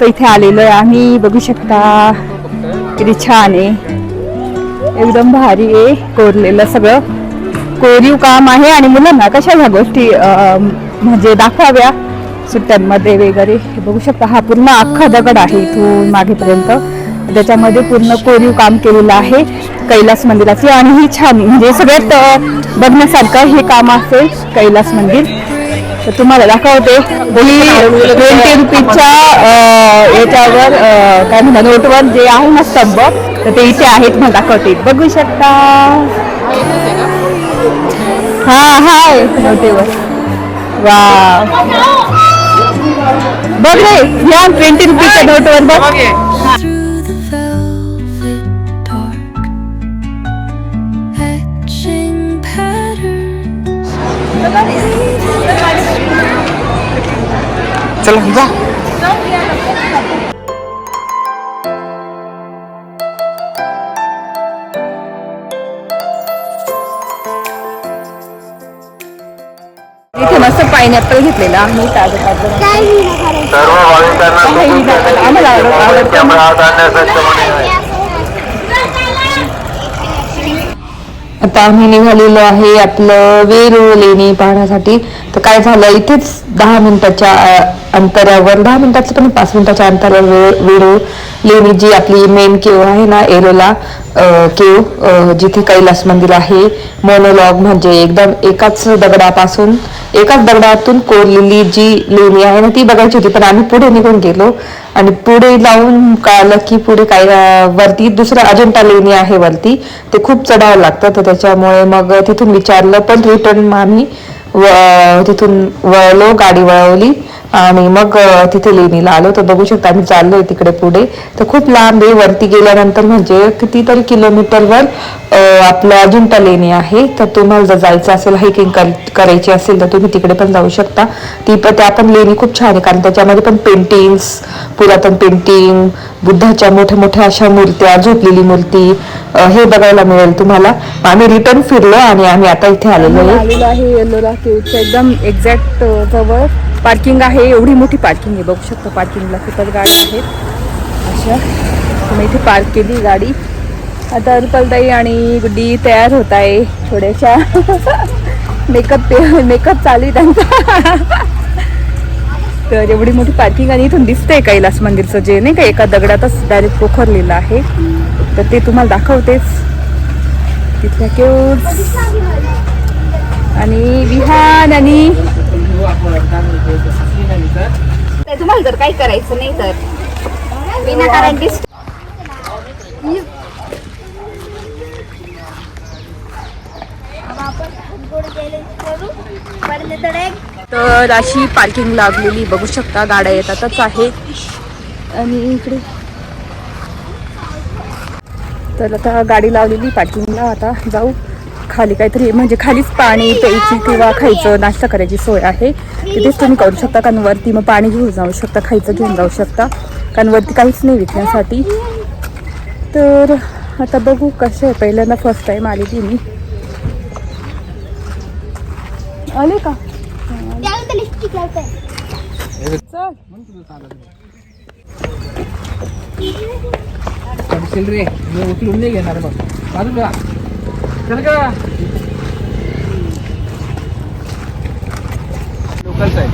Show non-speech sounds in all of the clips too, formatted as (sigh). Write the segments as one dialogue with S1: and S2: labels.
S1: तर इथे आलेलो आहे आम्ही. बघू शकता किती छान आहे. एकदम भारी आहे कोरलेलं सगळं. कोरीव काम आहे आणि मुलांना कशा ह्या गोष्टी म्हणजे दाखवाव्या सुट्ट्यांमध्ये वगैरे. हे बघू शकता हा पूर्ण अख्खा दगड आहे इथून मागेपर्यंत. त्याच्यामध्ये पूर्ण कोरीव काम केलेलं आहे कैलास मंदिराचे आणि ही छान म्हणजे सगळ्यात बघण्यासारखं हे काम असेल कैलास मंदिर. तर तुम्हाला दाखवते. ट्वेंटी रुपीजच्या याच्यावर काय म्हणतात नोटवर जे आहे ना स्तंभ तर ते इथे आहे तुम्हाला दाखवते. बघू शकता. हा हाय. नोटेवर. वा बघ रे या ट्वेंटी रुपीजच्या नोटवर बघ.
S2: चला जा.
S1: इथे मस्त पायनॅपल घेतलेला आहे ताजं ताजं.
S3: सर्व भाविकांना
S1: काही नाही, आम्हाला आवडत- आवडतं.
S3: कॅमेरा हात आणण्यास सक्षम आहे.
S4: आता आम्ही निघालेलो आहे आपलं वेरूळ लेणी पाहण्यासाठी. तर काय झालं इथेच दहा मिनिटाच्या अ, अंतरावर दहा मिनिटाचं पण पाच मिनिटाच्या अंतरावर वेळ. लेणी जी आपली मेन केव आहे ना एरोला केव जिथे कैलास मंदिर आहे. मोनोलॉग म्हणजे एकदम एकाच दगडापासून एकाच दगडातून कोरलेली जी लेणी आहे ना ती बघायची होती पण आम्ही पुढे निघून गेलो. आणि पुढे जाऊन कळालं की पुढे काय वरती दुसरं अजंठा लेणी आहे वरती. ते खूप चढावं लागतं तर त्याच्यामुळे मग तिथून विचारलं पण रिटर्न आम्ही व- तिथून वळलो गाडी वळवली. आणि मग तिथे लेणीला आलो. तर बघू शकता आम्ही चाललोय तिकडे पुढे. तर खूप लांब आहे. वरती गेल्यानंतर म्हणजे कितीतरी किलोमीटरवर आपलं अजिंठा लेणी आहे. तर तुम्हाला जर जायचं असेल हायकिंग करायची असेल तर तुम्ही तिकडे पण जाऊ शकता. ती पण त्या पण लेणी खूप छान आहे. कारण त्याच्यामध्ये पण पेंटिंग्स पुरातन पेंटिंग बुद्धाच्या मोठ्या मोठ्या अशा मूर्त्या झोपलेली मूर्ती हे बघायला मिळेल तुम्हाला. आम्ही रिटर्न फिरलो आणि आम्ही आता इथे आलेलो आहे.
S1: एकदम एक्झॅक्ट जवळ. पार्किंग आहे एवढी मोठी पार्किंग आहे. बघू शकता पार्किंगला खूपच गाडी आहेत. अशा. तुम्ही इथे पार्क केली गाडी. आता रुपलताई आणि गुड्डी तयार होत आहे थोड्याशा. (laughs) मेकअप मेकअप चालू आहे त्यांचा. तर एवढी मोठी पार्किंग आणि इथून दिसतंय कैलास मंदिरचं जे नाही का एका दगडातच डायरेक्ट पोखरलेलं आहे. तर ते तुम्हाला दाखवतेच. तिथल्या केव्स आणि विहान आणि तुम्हाला जर काही करायचं नाही तर. विनाकारण डिस्ट तर अशी पार्किंग लागलेली बघू शकता गाड्या येतातच आहे आणि इकडे. तर आता गाडी लावलेली पार्किंगला आता जाऊ. खाली काहीतरी म्हणजे खालीच पाणी प्यायची किंवा खायचं नाश्ता करायची सोय आहे. तिथेच तुम्ही करू शकता कारण वरती मग पाणी घेऊन जाऊ शकता खायचं घेऊन जाऊ शकता. कारण वरती काहीच नाही विकण्यासाठी. तर आता बघू कसं आहे. पहिल्यांदा फर्स्ट टाइम आलेली मी. आले का? चल.
S2: पडशील रे मी उचलून नाही घेणार बघ. बाजूला चल का लोकलच आहे.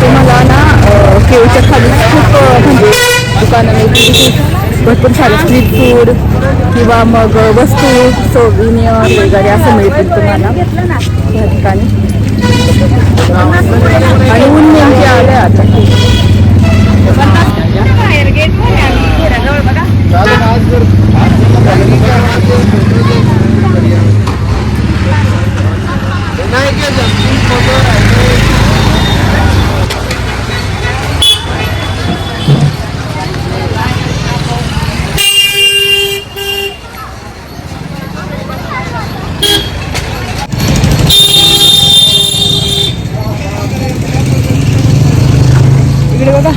S1: तुम्हाला ना केळीच्या खाली खूप म्हणजे दुकानं भरपूर सारे स्ट्रीट फूड किंवा मग वस्तू सोविनियर वगैरे असं मिळतील तुम्हाला या ठिकाणी. आणि ऊन नेमके आले आता. नाही. इकडे बघा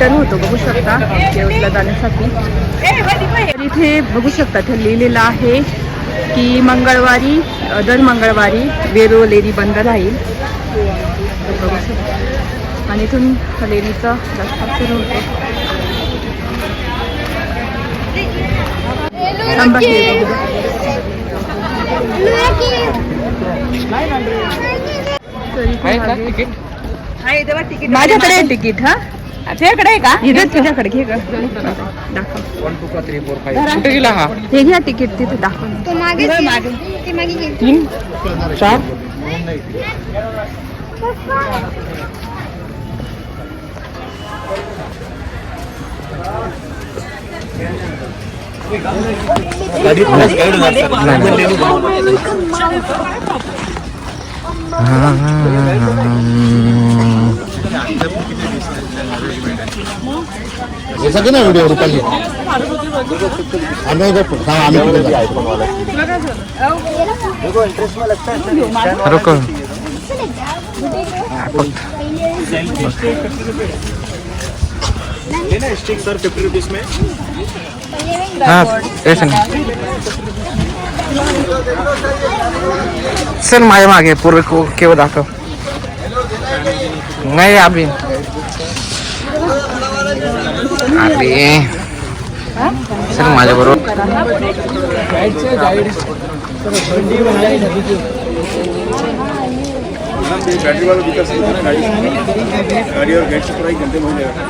S1: टर्न होतो बघू शकता देऊळला जाण्यासाठी तर इथे बघू शकता ते लिहिलेलं आहे की मंगळवारी दर मंगळवारी वेरूळ लेणी बंद राहील. तर बघू शकता. आणि इथून लेणीचा रस्ता सुरू होतो. हे इथे माझ्याकडे आहे तिकीट हा? तुझ्याकडे आहे का? तुझ्याकडे घे ग. दाखव.
S2: गेला हा
S1: हे घ्या तिकीट तिथे दाखव.
S2: तीन चार.
S5: हे. सगळे ना व्हिडिओ रुपाली आम्ही इथं- हा, आम्ही तिकडे जातो.
S2: रुको हाँ ऐसे सर माझ्या मागे पूर्ण को दाखव नाही अभि अरे सर माझ्या बरोबर
S5: गाड़ी वाला विकास नहीं था, गाड़ी गाड़ी और गेट से पूरा एक घंटे में हो जाएगा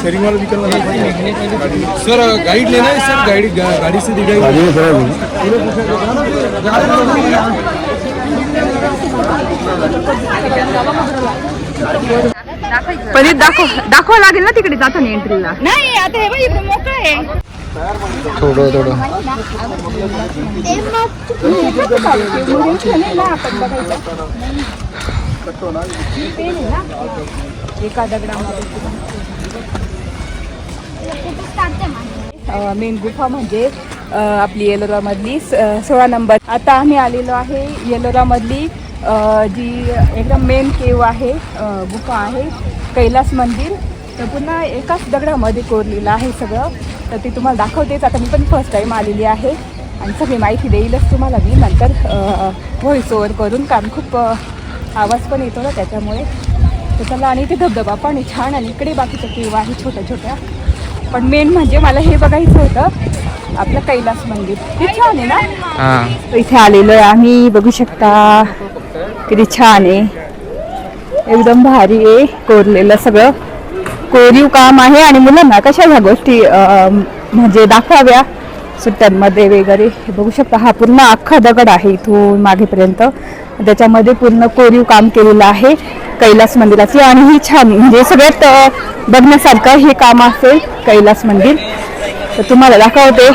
S5: शेयरिंग वाला विकल वाला
S6: सर गाइड लेना है सर गाइड गाड़ी से दिखाई
S1: परत दाखव दाखवा लागेल ना तिकडे जाताना एंट्रीला नाही आता हे बघ इकडे मोकळं आहे.
S2: थोडं थोडं.
S1: एका दगडामध्ये मेन गुफा म्हणजे आपली येलोरा मधली सोळा नंबर. आता आम्ही आलेलो आहे येलोरा मधली जी एकदम मेन केव आहे गुफा आहे कैलास मंदिर. तर पुन्हा एकाच दगडामध्ये कोरलेलं आहे सगळं. तर ते तुम्हाला दाखवतेच. आता मी पण फर्स्ट टाईम आलेली आहे. आणि सगळी माहिती देईलच तुम्हाला मी. नंतर व्हॉइस ओव्हर करून कारण खूप आवाज पण येतो ना त्याच्यामुळे. तर चला आणि इथे धबधबा पण आहे छान. आणि इकडे बाकीच्या केव आहे छोट्या छोट्या. पण मेन म्हणजे मला हे बघायचं होतं आपलं कैलास मंदिर. ते छान आहे ना? इथे आलेलो आहे. आम्ही बघू शकता किती छान आहे. एकदम भारी आहे कोरलेलं सगळं. कोरीव काम आहे आणि मुलांना कशा ह्या गोष्टी म्हणजे दाखवाव्या सुट्ट्यांमध्ये वगैरे हे बघू शकता. हा पूर्ण अख्खा दगड आहे इथून मागेपर्यंत. त्याच्यामध्ये पूर्ण कोरीव काम केलेलं आहे कैलास मंदिराचे आणि ही छान म्हणजे सगळ्यात बघण्यासारखं हे काम असेल कैलास मंदिर. तर तुम्हाला दाखवते.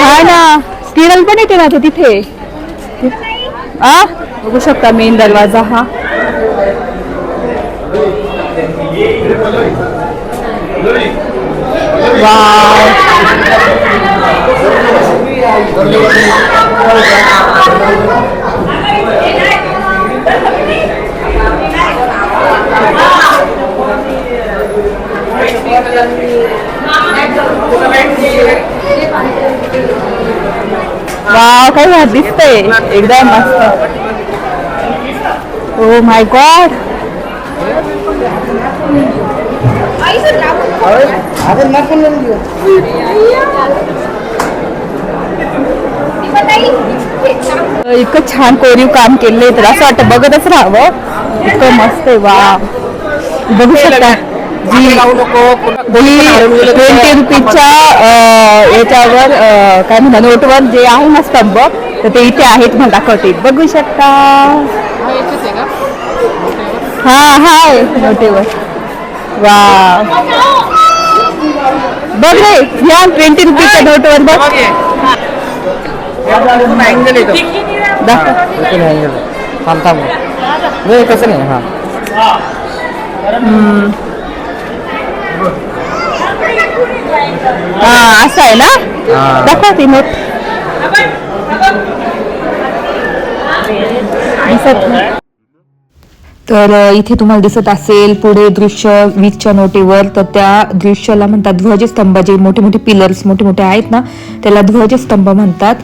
S1: हा ना स्किरल पण येते ना तिथे. आ बघू शकता मेन दरवाजा हा. वाव. वाव काय दिसतंय. एकदम मस्त. ओ माय गॉड इतकं छान कोरीव काम केलंय तर असं वाटतं बघतच राहावं. इतकं मस्त आहे. वा बघू शकता. जी ट्वेंटी रुपीजच्या याच्यावर काय म्हणतात नोटवर जे आहे ना स्तंभ तर ते इथे आहेत मला दाखवते. बघू शकता. हा हाय नोटेवर. वा बघ रे या ट्वेंटी रुपीजच्या नोटवर बघ. दाखव.
S2: कसं नाही हां
S1: हा आहे ना. दाखव ती नोट.
S4: तर इथे तुम्हाला दिसत असेल पुढे दृश्य वीसच्या नोटीवर तर त्या दृश्याला म्हणतात ध्वजस्तंभ. जे मोठे मोठे पिलर्स मोठे मोठे आहेत ना त्याला ध्वजस्तंभ म्हणतात.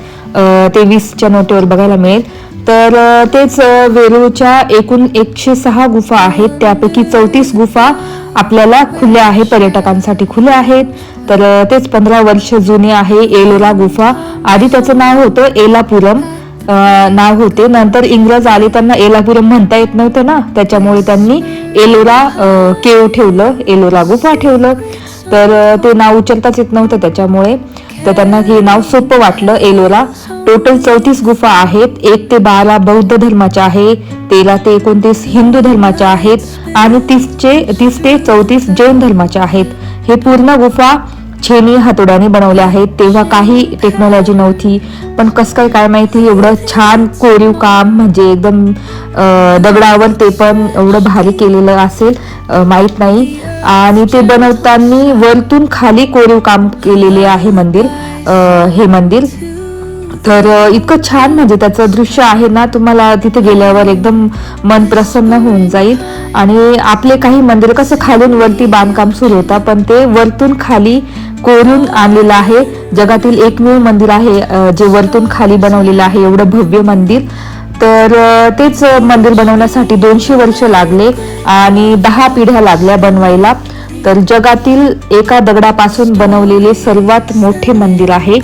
S4: ते वीसच्या नोटीवर बघायला मिळेल. तर तेच वेरूळच्या एकूण एकशे सहा गुफा आहेत. त्यापैकी चौतीस गुफा आपल्याला खुल्या आहे पर्यटकांसाठी खुल्या आहेत. तर तेच पंधरा वर्ष जुने आहे एलोरा गुफा. आधी त्याचं नाव होतं एलापुरम. नाव होते. नंतर इंग्रज आले त्यांना एलापुरम म्हणता येत नव्हतं ना. त्याच्यामुळे त्यांनी एलोरा केव ठेवलं एलोरा गुफा ठेवलं. तर ते नाव उचलताच येत नव्हतं त्याच्यामुळे. तर त्यांना हे नाव सोपं वाटलं एलोरा टोटल चौतीस गुफा आहेत. एक ते बारा बौद्ध धर्माच्या आहे तेरा ते एकोणतीस हिंदू धर्माच्या आहेत. आणि तीसचे तीस ते चौतीस जैन धर्माच्या आहेत. हे पूर्ण गुफा छेनी हातोड्याने बनवल्या आहेत तेव्हा काही टेक्नॉलॉजी नव्हती. पण कसं काय काय माहिती? एवढं छान कोरीव काम म्हणजे एकदम दगडावर ते पण एवढं भारी केलेलं असेल माहीत नाही. आणि ते बनवताना वरतून खाली कोरीव काम केलेले आहे मंदिर हे मंदिर. तर इतकं छान म्हणजे त्याचं दृश्य आहे ना तुम्हाला तिथे गेल्यावर एकदम मन प्रसन्न होऊन जाईल. आणि आपले काही मंदिर कसं खालून वरती बांधकाम सुरू होता पण ते वरतून खाली कोरून आणलेलं आहे. जगातील एकमेव मंदिर आहे जे वरतून खाली बनवलेलं आहे एवढं भव्य मंदिर. तर तेच मंदिर बनवण्यासाठी दोनशे वर्ष लागले आणि दहा पिढ्या लागल्या बनवायला. तर जगातील एका दगडापासून बनवलेले सर्वात मोठे मंदिर आहे.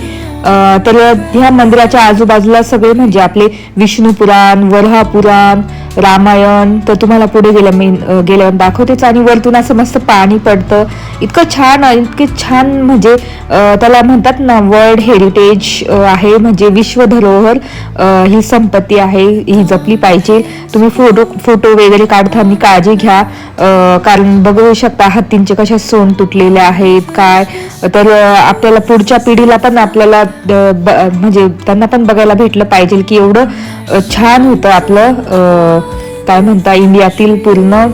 S4: तर ह्या मंदिराच्या आजूबाजूला सगळे म्हणजे आपले विष्णू पुराण पुराण रामायण तर तुम्हाला पुढे गेल्या मी गेल्यावर दाखवतेच. आणि वरतून असं मस्त पाणी पडतं. इतकं छान इतके छान म्हणजे त्याला म्हणतात ना वर्ल्ड हेरिटेज आहे. म्हणजे विश्व धरोहर ही संपत्ती आहे ही जपली पाहिजे. तुम्ही फोटो फोटो वगैरे काढताना काळजी घ्या. कारण बघू शकता हत्तींचे कशा सोन तुटलेले आहेत काय. तर आपल्याला पुढच्या पिढीला पण आपल्याला ब- म्हणजे त्यांना पण बघायला भेटलं पाहिजे की एवढं छान होतं आपलं. काय म्हणता इंडियातील पूर्ण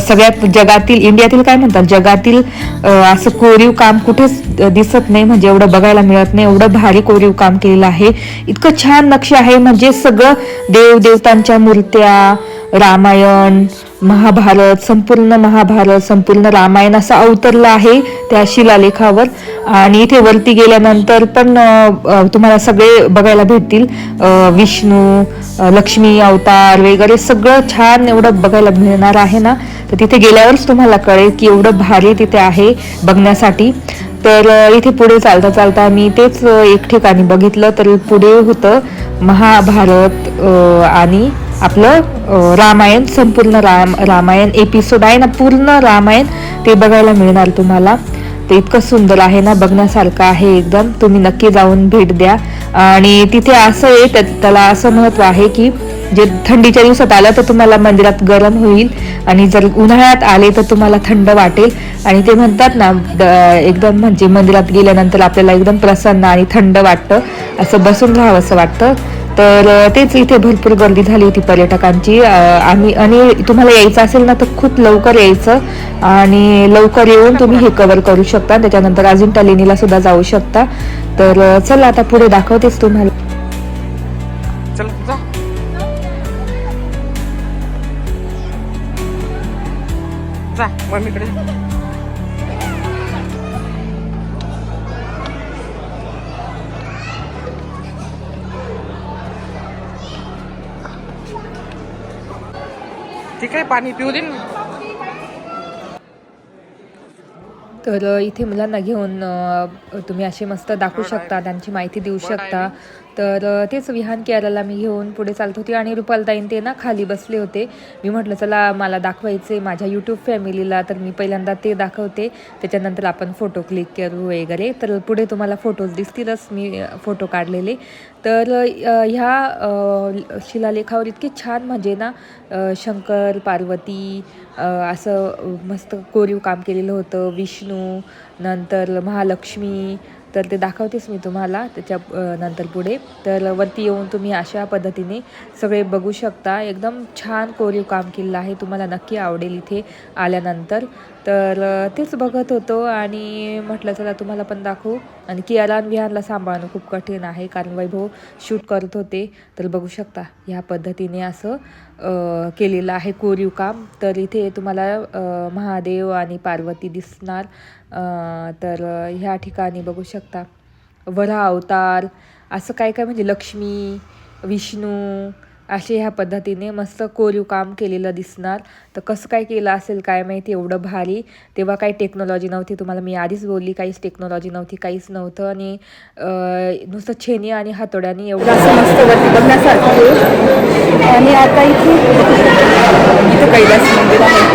S4: सगळ्यात जगातील इंडियातील काय म्हणतात जगातील असं कोरीव काम कुठेच दिसत नाही म्हणजे एवढं बघायला मिळत नाही एवढं भारी कोरीव काम केलेलं आहे. इतकं छान नक्षी आहे म्हणजे सगळं देव देवतांच्या मूर्त्या रामायण महाभारत संपूर्ण महाभारत संपूर्ण रामायण असं अवतरलं आहे त्या शिलालेखावर. आणि इथे वरती गेल्यानंतर पण तुम्हाला सगळे बघायला भेटतील. विष्णू लक्ष्मी अवतार वगैरे सगळं छान एवढं बघायला मिळणार आहे ना? तर तिथे गेल्यावरच तुम्हाला कळेल की एवढं भारी तिथे आहे बघण्यासाठी. तर इथे पुढे चालता चालता मी तेच एक ठिकाणी बघितलं तर पुढे होतं महाभारत आणि आपलं रामायण संपूर्ण राम रामायण एपिसोड आहे ना पूर्ण रामायण ते बघायला मिळणार तुम्हाला. ते इतकं सुंदर आहे ना बघण्यासारखं आहे एकदम. तुम्ही नक्की जाऊन भेट द्या. आणि तिथे असं आहे त्याला असं महत्त्व आहे की जे थंडीच्या दिवसात आलं तर तुम्हाला मंदिरात गरम होईल. आणि जर उन्हाळ्यात आले तर तुम्हाला थंड वाटेल. आणि ते म्हणतात ना एकदम म्हणजे मंदिरात गेल्यानंतर आपल्याला एकदम प्रसन्न आणि थंड वाटतं. असं बसून राहावं असं वाटतं. तर तेच इथे भरपूर गर्दी झाली होती पर्यटकांची. आम्ही आणि तुम्हाला यायचं असेल ना तर खूप लवकर यायचं. आणि लवकर येऊन तुम्ही हे कवर करू शकता. त्याच्यानंतर अजिंठा लेणीला सुद्धा जाऊ शकता. तर चला आता पुढे दाखवतेच तुम्हाला.
S2: जा मम्मीकडे. ठीक आहे पाणी पिऊ दे
S4: तर इथे मुलांना घेऊन तुम्ही असे मस्त दाखवू शकता त्यांची माहिती देऊ शकता. तर तेच विहान केअरला मी घेऊन पुढे चालत होती आणि रुपालताईन ते ना खाली बसले होते. मी म्हटलं चला मला दाखवायचे माझ्या यूट्यूब फॅमिलीला तर मी पहिल्यांदा ते दाखवते. त्याच्यानंतर आपण फोटो क्लिक करू वगैरे. तर पुढे तुम्हाला फोटोज दिसतीलच. मी फोटो काढलेले. तर ह्या शिलालेखावर इतके छान म्हणजे ना शंकर पार्वती असं मस्त कोरीव काम केलेलं होतं. विष्णू नंतर महालक्ष्मी तर ते दाखवतेच मी तुम्हाला त्याच्या नंतर पुढे. तर वरती येऊन तुम्ही अशा पद्धतीने सगळे बघू शकता. एकदम छान कोरीव काम केलेलं आहे. तुम्हाला नक्की आवडेल इथे आल्यानंतर. तर तेच बघत होतो आणि म्हटलं चला तुम्हाला पण दाखवू. आणि कियाला आणि विहानला सांभाळणं खूप कठीण आहे कारण वैभव शूट करत होते. तर बघू शकता ह्या पद्धतीने असं केलेलं आहे कोरीव काम. तर इथे तुम्हाला महादेव आणि पार्वती दिसणार. तर ह्या ठिकाणी बघू शकता. वरा अवतार असं काय काय म्हणजे लक्ष्मी विष्णू असे ह्या पद्धतीने मस्त कोरीव काम केलेलं दिसणार. तर कसं काय केलं असेल काय माहिती एवढं भारी. तेव्हा काही टेक्नॉलॉजी नव्हती तुम्हाला मी आधीच बोलली काहीच टेक्नॉलॉजी नव्हती काहीच नव्हतं. आणि नुसतं छेनी आणि हातोड्याने एवढं
S1: असं मस्त वरती बघण्यासारखं आणि आता इथे इथं कैलास मंदिर आहे.